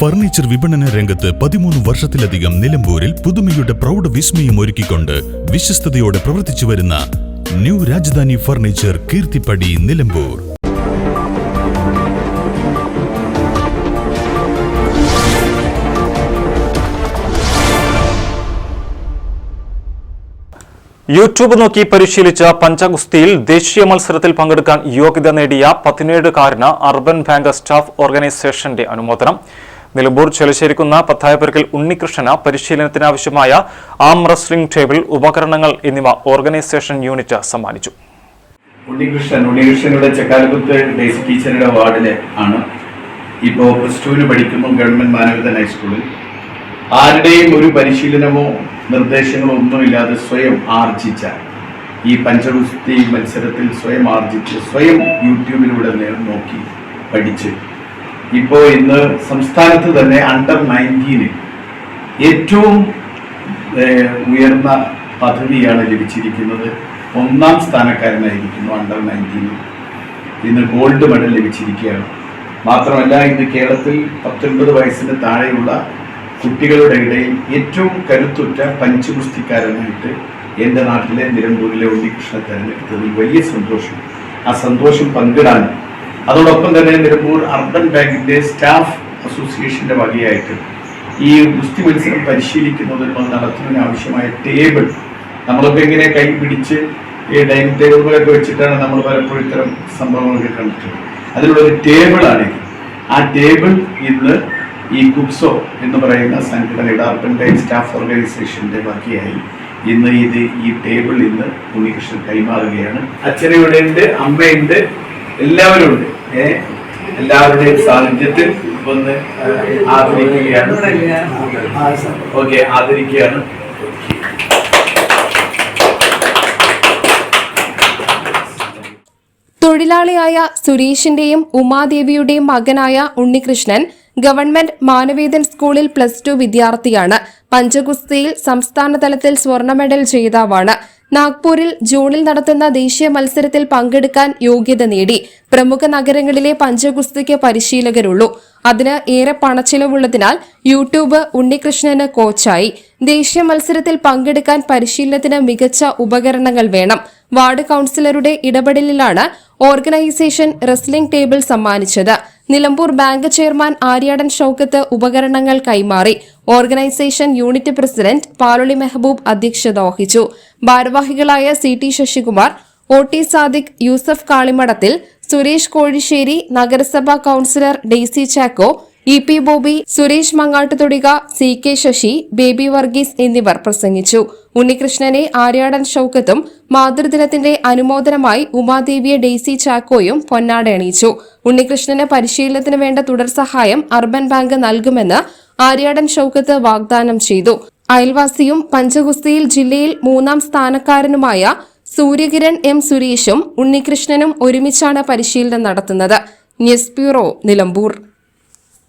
Furniture വിപണന രംഗത്ത് പതിമൂന്ന് വർഷത്തിലധികം നിലമ്പൂരിൽ പുതുമയുടെ പ്രൗഢ വിസ്മയം ഒരുക്കിക്കൊണ്ട് വിശ്വസ്തയോടെ പ്രവർത്തിച്ചു വരുന്ന new Rajadhani furniture Keerthippadi Nilambur. YouTube നോക്കി പരിശീലിച്ച പഞ്ചഗുസ്തിയിൽ ദേശീയ മത്സരത്തിൽ പങ്കെടുക്കാൻ യോഗ്യത നേടിയ പതിനേഴുകാരന് അർബൻ ബാങ്ക് സ്റ്റാഫ് ഓർഗനൈസേഷന്റെ അനുമോദനം. നിലമ്പൂർ ചെലശ്ശേരിക്കുന്ന പത്തായപ്പുരക്കൽ ഉണ്ണികൃഷ്ണന് പരിശീലനത്തിനാവശ്യമായ ആം റെസ്ലിംഗ് ടേബിൾ ഉപകരണങ്ങൾ എന്നിവ ഓർഗനൈസേഷൻ യൂണിറ്റ് സമ്മാനിച്ചു. ഉണ്ണികൃഷ്ണൻ ഉണ്ണികൃഷ്ണനുടെ ചക്കാലക്കുത്ത് ബേസിക് ടീച്ചറുടെ വാർഡിൽ ആണ്. ഇപ്പോൾ പ്ലസ് ടുവിന് പഠിക്കുമ്പോൾ ഗവൺമെന്റ് മാനവികതൻ ഹൈസ്കൂളിൽ. ആരുടെയും ഒരു പരിശീലനമോ നിർദ്ദേശങ്ങളോ ഒന്നുമില്ലാതെ സ്വയം ആർജിച്ച ഈ പഞ്ചഗുസ്തി മത്സരത്തിൽ സ്വയം ആർജിച്ച് സ്വയം യൂട്യൂബിലൂടെ നോക്കി പഠിച്ച് ഇപ്പോൾ ഇന്ന് സംസ്ഥാനത്ത് തന്നെ അണ്ടർ നയന്റീന് ഏറ്റവും ഉയർന്ന പദവിയാണ് ലഭിച്ചിരിക്കുന്നത്. ഒന്നാം സ്ഥാനക്കാരനായിരിക്കുന്നു അണ്ടർ നയന്റീനിൽ ഇന്ന് ഗോൾഡ് മെഡൽ ലഭിച്ചിരിക്കുകയാണ്. മാത്രമല്ല ഇന്ന് കേരളത്തിൽ പത്തൊൻപത് വയസ്സിന് താഴെയുള്ള കുട്ടികളുടെ ഇടയിൽ ഏറ്റവും കരുത്തുറ്റ പഞ്ചുപുസ്തിക്കാരനായിട്ട് എന്റെ നാട്ടിലെ നിലമ്പൂരിലെ ഉണ്ണികൃഷ്ണ തെരഞ്ഞെടുത്തതിൽ വലിയ സന്തോഷം. ആ സന്തോഷം പങ്കിടാൻ അതോടൊപ്പം തന്നെ നിലമ്പൂർ അർബൻ ബാങ്കിന്റെ സ്റ്റാഫ് അസോസിയേഷന്റെ വകയായിട്ട് ഈ ഗുസ്തി മത്സരം പരിശീലിക്കുന്നതിനും അത് നടത്തുന്നതിന് ആവശ്യമായ ടേബിൾ നമ്മളിപ്പോൾ ഇങ്ങനെ കൈ പിടിച്ച് ഈ ഡൈനിങ് ടേബിളുകളൊക്കെ വെച്ചിട്ടാണ് നമ്മൾ പലപ്പോഴും ഇത്തരം സംഭവങ്ങളൊക്കെ കണ്ടിട്ടുള്ളത്. അതിലുള്ളൊരു ടേബിളാണ് ആ ടേബിൾ ഇന്ന് ഈ കുക്സോ എന്ന് പറയുന്ന സംഘടനയുടെ അർബൻ ബാങ്ക് സ്റ്റാഫ് ഓർഗനൈസേഷന്റെ വകയായി ഇന്ന് ഇത് ഈ ടേബിൾ ഇന്ന് ഉണ്ണികൃഷ്ണൻ കൈമാറുകയാണ്. അച്ഛനയുടെ അമ്മയുണ്ട് എല്ലാവരും ഉണ്ട് ഏ? എല്ലാവരുടെയും സാന്നിധ്യത്തിൽ ഒന്ന് ആദരിക്കുകയാണ്. ഓക്കെ ആദരിക്കുകയാണ്. തൊഴിലാളിയായ സുരേഷിന്റെയും ഉമാദേവിയുടെയും മകനായ ഉണ്ണികൃഷ്ണൻ ഗവൺമെന്റ് മാനവേദൻ സ്കൂളിൽ പ്ലസ് ടു വിദ്യാർത്ഥിയാണ്. പഞ്ചഗുസ്തിയിൽ സംസ്ഥാനതലത്തിൽ സ്വർണ മെഡൽ ജേതാവാണ്. നാഗ്പൂരിൽ ജൂണിൽ നടത്തുന്ന ദേശീയ മത്സരത്തിൽ പങ്കെടുക്കാൻ യോഗ്യത നേടി പ്രമുഖ നഗരങ്ങളിലെ പഞ്ചഗുസ്തിക്ക് പരിശീലകരുള്ളൂ. അതിന് ഏറെ പണച്ചിലവുള്ളതിനാൽ യൂട്യൂബ് ഉണ്ണികൃഷ്ണന് കോച്ചായി. ദേശീയ മത്സരത്തിൽ പങ്കെടുക്കാൻ പരിശീലനത്തിന് മികച്ച ഉപകരണങ്ങൾ വേണം. വാർഡ് കൌൺസിലറുടെ ഇടപെടലിലാണ് ഓർഗനൈസേഷൻ റെസ്ലിംഗ് ടേബിൾ സമ്മാനിച്ചത്. നിലമ്പൂർ ബാങ്ക് ചെയർമാൻ ആര്യാടൻ ഷൌക്കത്ത് ഉപകരണങ്ങൾ കൈമാറി. Organisation unit president Paloli Mehaboob അധ്യക്ഷത വഹിച്ചു. ഭാരവാഹികളായ C T Sasikumar O T Sadiq Yusuf Kalimadathil Suresh Kozhisseri നഗരസഭാ councillor Daisy Chacko E P Bobby Suresh Mangattuthodika C K Sasi Baby Varghese എന്നിവർ പ്രസംഗിച്ചു. ഉണ്ണികൃഷ്ണനെ Aryadan ഷൌക്കത്തും മാതൃദിനത്തിന്റെ അനുമോദനമായി ഉമാദേവിയെ Daisy ചാക്കോയും പൊന്നാട അണിയിച്ചു ഉണ്ണികൃഷ്ണന് പരിശീലനത്തിന് വേണ്ട തുടർ സഹായം അർബൻ ബാങ്ക് നൽകുമെന്ന് ആര്യാടൻ ഷൌക്കത്ത് വാഗ്ദാനം ചെയ്തു. അയൽവാസിയും പഞ്ചഗുസ്തിയിൽ ജില്ലയിൽ മൂന്നാം സ്ഥാനക്കാരനുമായ സൂര്യകിരൺ എം സുരേഷും ഉണ്ണികൃഷ്ണനും ഒരുമിച്ചാണ് പരിശീലനം നടത്തുന്നത്. News bureau Nilambur.